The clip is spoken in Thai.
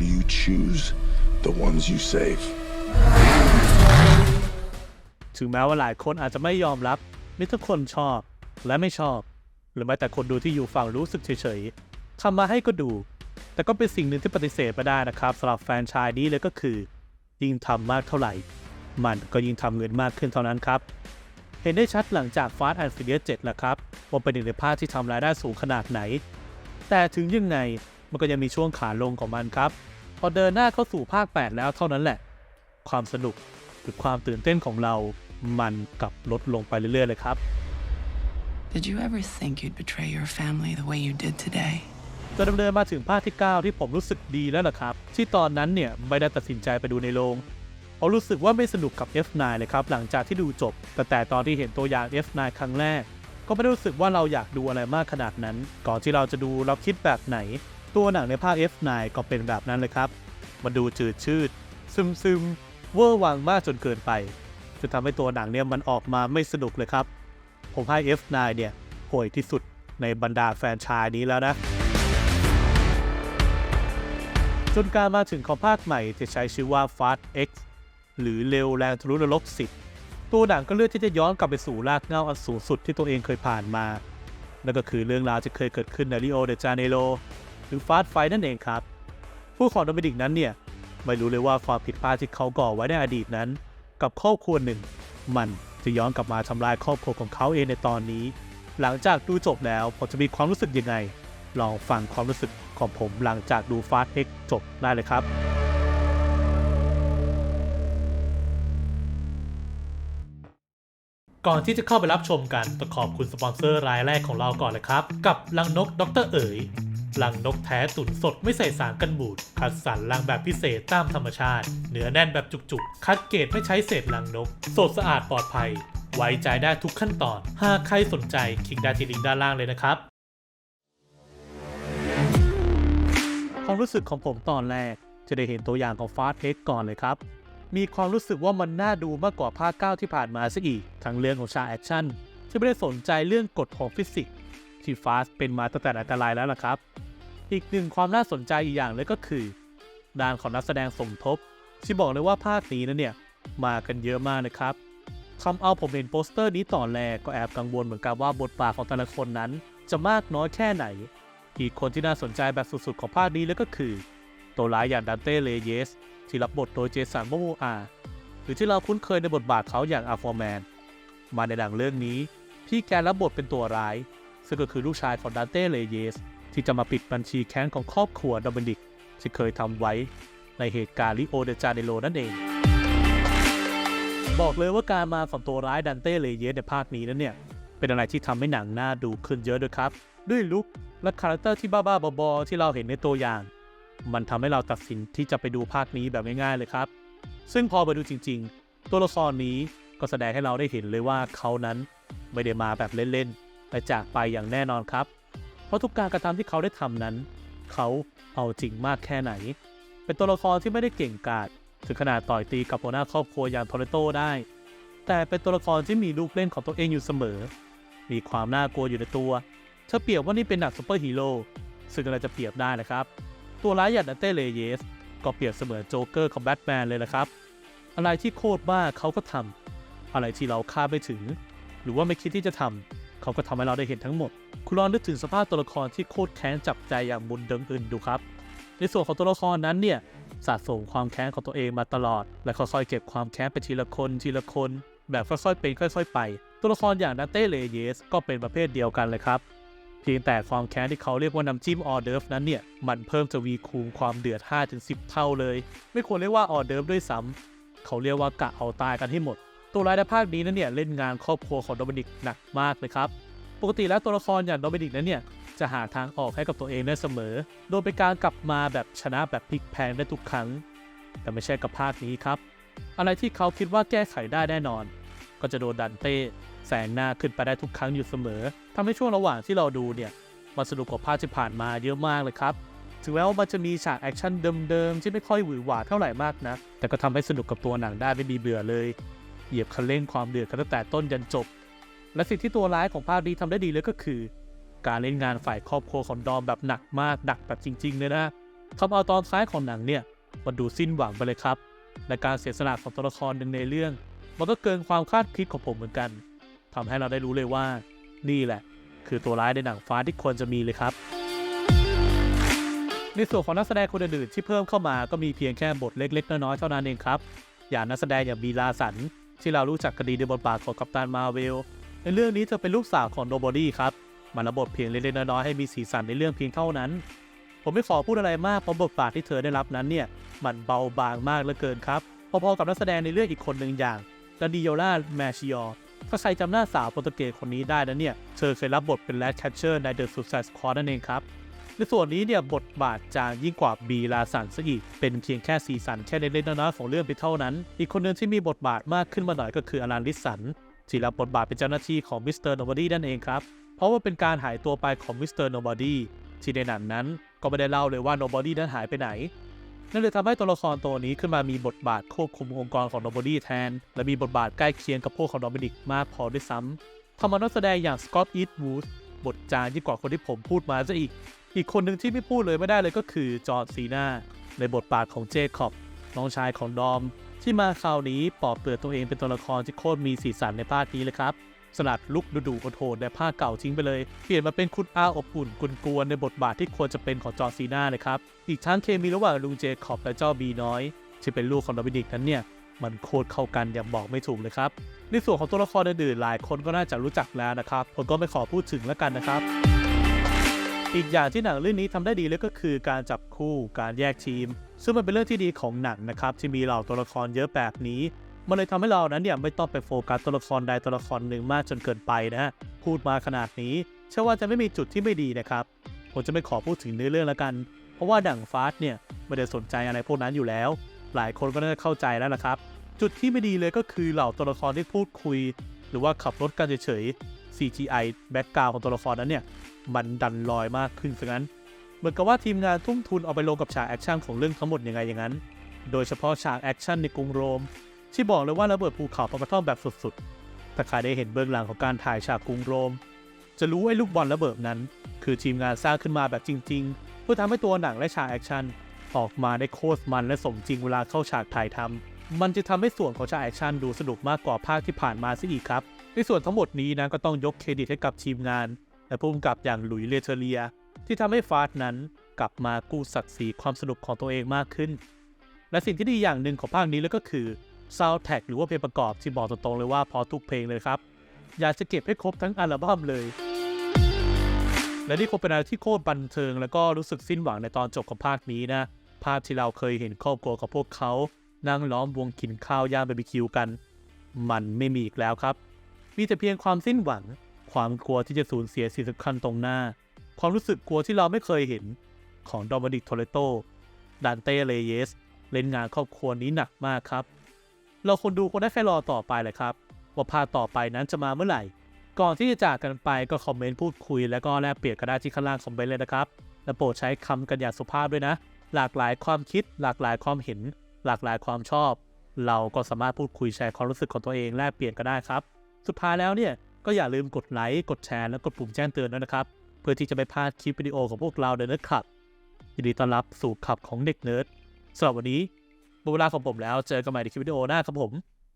do you choose? The ones you save. ถึงแม้ว่าหลายคนอาจจะไม่ยอมรับมีทุกคนชอบและไม่ชอบ หรือแม้แต่คนดูที่อยู่ฝั่งรู้สึกเฉยๆทำมาให้ก็ดู แต่ก็เป็นสิ่งหนึ่งที่ปฏิเสธไม่ได้นะครับสำหรับแฟนชายนี้เลยก็คือ ยิ่งทำมากเท่าไหร่ มันก็ยิ่งทำเงินมากขึ้นเท่านั้นครับ เห็นได้ชัดหลังจาก Fast and Furious 7แล้วครับว่าเป็นหนึ่งในภาคที่ทำรายได้สูงขนาดไหน แต่ถึงยังไงมันก็ยังมีช่วงขาลงของมันครับ พอเดินหน้าเข้าสู่ภาค 8 แล้วเท่านั้นแหละ ความสนุกหรือความตื่นเต้นของเรามันกลับลดลงไปเรื่อยๆเลยครับ Did you ever think you'd betray your family the way you did today? จนดำเนินมาถึงภาคที่ 9 ที่ผมรู้สึกดีแล้วล่ะครับ ที่ตอนนั้นเนี่ยไม่ได้ตัดสินใจไปดูในโรงเพราะรู้สึกว่าไม่สนุกกับ F9 เลยครับ หลังจากที่ดูจบ แต่แต่ตอนที่เห็นตัวอย่าง F9 ครั้งแรก ก็ไม่ได้รู้สึกว่าเราอยากดูอะไรมากขนาดนั้น ก่อนที่เราจะดูเราคิดแบบไหน ตัวหนังในภาค F9 ก็เป็นแบบนั้นเลยครับ มันดูจืดชืด ซึมซึมเวอร์วังมากจนเกินไปจนทำให้ตัวหนังเนี่ยมันออกมาไม่สนุกเลยครับ ผมให้ F9 เนี่ยห่วยที่สุดในบรรดาแฟนชายนี้แล้วนะ จนการมาถึงของภาคใหม่ที่ใช้ชื่อว่า Fast X หรือเร็วแรงทะลุนรก10 ตัวหนังก็เลือกที่จะย้อนกลับไปสู่รากเหง้าอันสูงสุดที่ตัวเองเคยผ่านมา นั่นก็คือเรื่องราวที่เคยเกิดขึ้นในริโอเดจาเนโร หรือ Fast Fight นั่นเองครับ ผู้ของโดมินิกนั้นเนี่ยไม่รู้เลยว่าความผิดพลาดที่เขาก่อไว้ในอดีตนั้น กับครอบครัวหนึ่ง มันจะย้อนกลับมาทำลายครอบครัวของเขาเองในตอนนี้ หลังจากดูจบแล้วผมจะมีความรู้สึกยังไง ลองฟังความรู้สึกของผมหลังจากดู Fast X จบได้เลยครับก่อนที่จะเข้าไปรับชมกันต้องขอบคุณสปอนเซอร์รายแรกของเราก่อนเลยครับ กับลังนกดรเอ๋ย ลังนกแท้ตุ๋นสดไม่ใส่สารกันบูด คัดสรรลังแบบพิเศษตามธรรมชาติ เนื้อแน่นแบบจุกๆ คัดเกรดไม่ใช้เศษลังนก สดสะอาดปลอดภัย ไว้ใจได้ทุกขั้นตอน หากใครสนใจคลิกได้ที่ลิงก์ด้านล่างเลยนะครับ ความรู้สึกของผมตอนแรก จะได้เห็นตัวอย่างของฟาสเทก่อนเลยครับ มีความรู้สึกว่ามันน่าดูมากกว่าภาค 9 ที่ผ่านมาซะอีก ทั้งเรื่องของฉากแอคชั่นที่ไม่ได้สนใจเรื่องกฎของฟิสิกส์ ที่ฟาสเป็นมาตั้งแต่อันตรายแล้วล่ะครับ อีกหนึ่งความน่าสนใจอีกอย่างเลยก็คือด้านของนักแสดงสมทบ ที่บอกเลยว่าภาคนี้นะเนี่ยมากันเยอะมากนะครับทำเอาผมเห็นโปสเตอร์นี้ตอนแรกก็แอบกังวลเหมือนกันว่าบทบาทของแต่ละคนนั้น จะมากน้อยแค่ไหน อีกคนที่น่าสนใจแบบสุดๆของภาคนี้เลยก็คือ ตัวร้ายอย่างดันเต้เลเยส ที่รับบทโดยเจสันโมโมอาหรือที่เราคุ้นเคยในบทบาทเขาอย่างอาฟอร์แมนมาในหนังเรื่องนี้ พี่แกรับบทเป็นตัวร้าย ซึ่งก็คือลูกชายของดันเต้เลเยส ที่จะมาปิดบัญชีแค้นของครอบครัวโดมินิกที่เคยทำไว้ในเหตุการณ์ลิโอเดจาเนโรนั่นเอง บอกเลยว่าการมาของตัวร้ายดันเต้เลเยสในภาคนี้นั้นเนี่ย เป็นอะไรที่ทำให้หนังน่าดูขึ้นเยอะด้วยครับ ด้วยลุคและคาแรคเตอร์ที่บ้าๆบอๆที่เราเห็นในตัวอย่าง มันทำให้เราตัดสินที่จะไปดูภาคนี้แบบง่ายๆเลยครับ ซึ่งพอไปดูจริง ๆ ตัวละครนี้ก็แสดงให้เราได้เห็นเลยว่าเขานั้นไม่ได้มาแบบเล่นๆ แต่จากไปอย่างแน่นอนครับ เพราะทุกการกระทำที่เขาได้ทำนั้น เขาเอาจริงมากแค่ไหน เป็นตัวละครที่ไม่ได้เก่งกาจถึงขนาดต่อยตีกับหัวหน้าครอบครัวอย่างโทเรโตได้ แต่เป็นตัวละครที่มีลูกเล่นของตัวเองอยู่เสมอ มีความน่ากลัวอยู่ในตัวถ้าเปรียบว่านี่เป็นหนังซูเปอร์ฮีโร่ซึ่งอะไรจะเปรียบได้นะครับ ตัวร้ายอย่างดันเต้เลเยส ก็เปรียบเสมือนโจ๊กเกอร์ของแบทแมนเลยนะครับ อะไรที่โคตรบ้าเขาก็ทำอะไรที่เราคาดไม่ถึง หรือว่าไม่คิดที่จะทำ เขาก็ทำให้เราได้เห็นทั้งหมด คุณลองนึกถึงสภาพตัวละครที่โคตรแค้นจับใจอย่างบุญเดิงอื่นดูครับ ในส่วนของตัวละครนั้นเนี่ยสะสมความแค้นของตัวเองมาตลอด และค่อยๆเก็บความแค้นไปทีละคนทีละคน แบบค่อยๆเป็นค่อย ๆ ไป ตัวละครอย่างดันเต้เลเยสก็เป็นประเภทเดียวกันเลยครับเพียงแต่ความแค้นที่เขาเรียกว่าน้ำจิ้มออเดิร์ฟนั้นเนี่ย มันเพิ่มจะวีคูณความเดือด5-10 เท่าเลย ไม่ควรเรียกว่าออเดิร์ฟด้วยซ้ำเขาเรียกว่ากะเอาตายกันให้หมด ตัวร้ายในภาคนี้นั้นเนี่ยเล่นงานครอบครัวของโดมินิกหนักมากเลยครับ ปกติแล้วตัวละครอย่างโดมินิกนั้นเนี่ยจะหาทางออกให้กับตัวเองได้เสมอ โดยเป็นการกลับมาแบบชนะแบบพลิกแพลงได้ทุกครั้ง แต่ไม่ใช่กับภาคนี้ครับ อะไรที่เขาคิดว่าแก้ไขได้แน่นอน ก็จะโดนดันเต้แสงหน้าขึ้นไปได้ทุกครั้งอยู่เสมอทำให้ช่วงระหว่างที่เราดูเนี่ยมันสนุกกว่าภาคที่ผ่านมาเยอะมากเลยครับ ถึงแม้ว่ามันจะมีฉากแอคชั่นเดิมๆที่ไม่ค่อยหวือหวาเท่าไหร่มากนะ แต่ก็ทำให้สนุกกับตัวหนังได้ไม่มีเบื่อเลย เหยียบคันเร่งความเดือดกันตั้งแต่ต้นยันจบ และสิ่งที่ตัวร้ายของภาคนี้ทำได้ดีเลยก็คือ การเล่นงานฝ่ายครอบครัวของดอมแบบหนักมากหนักแบบจริง ๆ เลยนะทำเอาตอนท้ายของหนังเนี่ยมันดูสิ้นหวังไปเลยครับและการเสียสละของตัวละครหนึ่งในเรื่อง มันก็เกินความคาดคิดของผมเหมือนกันทำให้เราได้รู้เลยว่า นี่แหละ คือตัวร้ายในหนังฟ้าที่ควรจะมีเลยครับ ในส่วนของนักแสดงคนอื่นๆที่เพิ่มเข้ามาก็มีเพียงแค่บทเล็กๆ น้อยๆเท่านั้นเองครับ อย่างนักแสดงอย่างบีลาสัน ที่เรารู้จักกันดีในบทบาทของกัปตันมาเวล ในเรื่องนี้เธอเป็นลูกสาวของโนบอดี้ครับมารับบทเพียงเล็กๆน้อยๆให้มีสีสันในเรื่องเพียงเท่านั้น ผมไม่ขอพูดอะไรมากเพราะบทบาทที่เธอได้รับนั้นเนี่ย มันเบาบางมากเหลือเกินครับ พอๆกับนักแสดงในเรื่องอีกคนหนึ่งอย่างดานิโอล่าแมชิออถ้าใครจำหน้าสาวโปรตุเกสคนนี้ได้นะเนี่ย เธอเคยรับบทเป็นแรดแคชเชอร์ใน The Suicide Squad นั่นเองครับ ในส่วนนี้เนี่ยบทบาทจางยิ่งกว่าบีลาสันซะอีก เป็นเพียงแค่สีสันแค่เล็กๆน้อยๆของเรื่องไปเท่านั้น อีกคนหนึ่งที่มีบทบาทมากขึ้นมาหน่อยก็คืออลันลิสันที่รับบทบาทเป็นเจ้าหน้าที่ของมิสเตอร์โนบอดี้นั่นเองครับ เพราะว่าเป็นการหายตัวไปของมิสเตอร์โนบอดี้ที่ในหนังนั้นก็ไม่ได้เล่าเลยว่าโนบอดี้นั้นหายไปไหน นั่นเลยทำให้ตัวละครตัวนี้ขึ้นมามีบทบาทควบคุมองค์กรของโนบอดี้แทน และมีบทบาทใกล้เคียงกับพวกของโดมินิกมากพอด้วยซ้ำทำเอานักแสดงอย่างสกอตต์อีทวูดบทจางยิ่งกว่าคนที่ผมพูดมาซะอีก อีกคนหนึ่งที่ไม่พูดเลยไม่ได้เลยก็คือจอร์นซีนาในบทบาทของเจคอบน้องชายของดอม ที่มาคราวนี้ปอบเปลือกตัวเองเป็นตัวละครที่โคตรมีสีสันในภาคนี้เลยครับสลัดลุกดุดุโหดๆในภาคเก่าทิ้งไปเลย เปลี่ยนมาเป็นคุณอาอบอุ่นกุนกวนในบทบาทที่ควรจะเป็นของจอร์ซีนาเลยครับ อีกทั้งเคมีระหว่างลุงเจคอบและเจ้าบีน้อย ที่เป็นลูกของโดมินิกนั้นเนี่ย มันโคตรเข้ากันอย่างบอกไม่ถูกเลยครับ ในส่วนของตัวละครอื่นๆหลายคนก็น่าจะรู้จักแล้วนะครับ ผมก็ไม่ขอพูดถึงแล้วกันนะครับ อีกอย่างที่หนังเรื่องนี้ทำได้ดีเลยก็คือการจับคู่การแยกทีม ซึ่งมันเป็นเรื่องที่ดีของหนังนะครับที่มีเหล่าตัวละครเยอะแบบนี้มันเลยทำให้เรานั้นเนี่ยไม่ต้องไปโฟกัสตัวละครใดตัวละครหนึ่งมากจนเกินไปนะฮะพูดมาขนาดนี้เชื่อว่าจะไม่มีจุดที่ไม่ดีนะครับผมจะไม่ขอพูดถึงเนื้อเรื่องแล้วกัน เพราะว่าดั่งฟาสเนี่ยไม่ได้สนใจอะไรพวกนั้นอยู่แล้ว หลายคนก็น่าจะเข้าใจแล้วนะครับ จุดที่ไม่ดีเลยก็คือเหล่าตัวละครที่พูดคุย หรือว่าขับรถกันเฉยๆ CGI แบ็กกราวของตัวละครนั้นเนี่ย มันดันลอยมากขึ้นซะงั้น เหมือนกับว่าทีมงานทุ่มทุนเอาไปลงกับฉากแอคชั่นของเรื่องทั้งหมดยังไงอย่างนั้น โดยเฉพาะฉากแอคชั่นในกรุงโรม ที่บอกเลยว่าระเบิดภูเขาปะกระท่อมแบบสุดๆ ถ้าใครได้เห็นเบื้องหลังของการถ่ายฉากกรุงโรม จะรู้ไอ้ลูกบอลระเบิดนั้น คือทีมงานสร้างขึ้นมาแบบจริง ๆ เพื่อทำให้ตัวหนังและฉากแอคชั่นออกมาได้โคตรมันและสมจริงเวลาเข้าฉากถ่ายทำมันจะทำให้ส่วนของฉากแอคชั่นดูสนุกมากกว่าภาคที่ผ่านมาซะอีกครับ ในส่วนทั้งหมดนี้นะก็ต้องยกเครดิตให้กับทีมงาน และผู้กำกับอย่างหลุยเลเทเรีย ที่ทำให้ฟาสนั้นกลับมากู้ศักดิ์ศรีความสนุกของตัวเองมากขึ้น และสิ่งที่ดีอย่างหนึ่งของภาคนี้แล้วก็คือซาวด์แท็กหรือว่าเพลงประกอบที่บอกตรงๆเลยว่าพอทุกเพลงเลยครับ อยากจะเก็บให้ครบทั้งอัลบั้มเลย และนี่คงเป็นอะไรที่โคตรบันเทิง แล้วก็รู้สึกสิ้นหวังในตอนจบของภาคนี้นะ ภาพที่เราเคยเห็นครอบครัวของพวกเขานั่งล้อมวงกินข้าวย่างบาร์บีคิวกัน มันไม่มีอีกแล้วครับ มีแต่เพียงความสิ้นหวัง ความกลัวที่จะสูญเสียสิ่งสำคัญตรงหน้า ความรู้สึกกลัวที่เราไม่เคยเห็นของดอมินิกโทเลโตดันเต้เลเยส เล่นงานครอบครัวนี้หนักมากครับ เราคนดูคงได้แค่รอต่อไปแหละครับ ว่าภาคต่อไปนั้นจะมาเมื่อไหร่ ก่อนที่จะจากกันไปก็คอมเมนต์พูดคุย แล้วก็แลกเปลี่ยนกันได้ที่ข้างล่างคอมเมนต์เลยนะครับ และโปรดใช้คำกันอย่างสุภาพด้วยนะ หลากหลายความคิด หลากหลายความเห็น หลากหลายความชอบ เราก็สามารถพูดคุยแชร์ความรู้สึกของตัวเองแลกเปลี่ยนกันได้ครับ สุดท้ายแล้วเนี่ย ก็อย่าลืมกดไลค์กดแชร์และกดปุ่มแจ้งเตือนด้วยนะครับ เพื่อที่จะไม่พลาดคลิปวิดีโอของพวกเราเดนเนิร์ดขับยินดีต้อนรับสู่ขับของเด็กเนิร์ดสำหรับวันนี้หมดเวลาของผมแล้วเจอกันใหม่ในคลิปวิดีโอหน้าครับผม